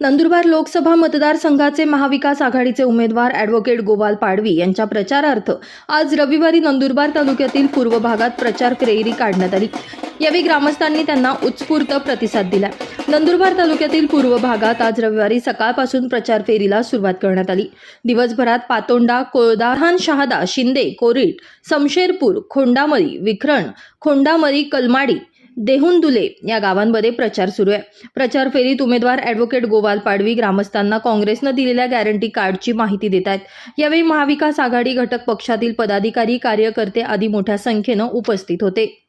नंदुरबार लोकसभा मतदारसंघाचे महाविकास आघाडीचे उमेदवार ॲडव्होकेट गोपाल पाडवी यांच्या प्रचारार्थ आज रविवारी नंदुरबार तालुक्यातील पूर्व भागात प्रचार फेरी काढण्यात आली. यावेळी ग्रामस्थांनी त्यांना उत्स्फूर्त प्रतिसाद दिला. नंदुरबार तालुक्यातील पूर्व भागात आज रविवारी सकाळपासून प्रचार फेरीला सुरुवात करण्यात आली. दिवसभरात पातोंडा कोळदाहान शहादा शिंदे कोरीट समशेरपूर खोंडामरी विखरण खोंडामरी कलमाडी देहुंदुले या गावांमध्ये प्रचार सुरू आहे. प्रचार फेरीत उमेदवार ॲडव्होकेट गोवाल पाडवी ग्रामस्थांना काँग्रेसनं दिलेल्या गॅरंटी कार्डची माहिती देत आहेत. यावेळी महाविकास आघाडी घटक पक्षातील पदाधिकारी कार्यकर्ते आदी मोठ्या संख्येनं उपस्थित होते.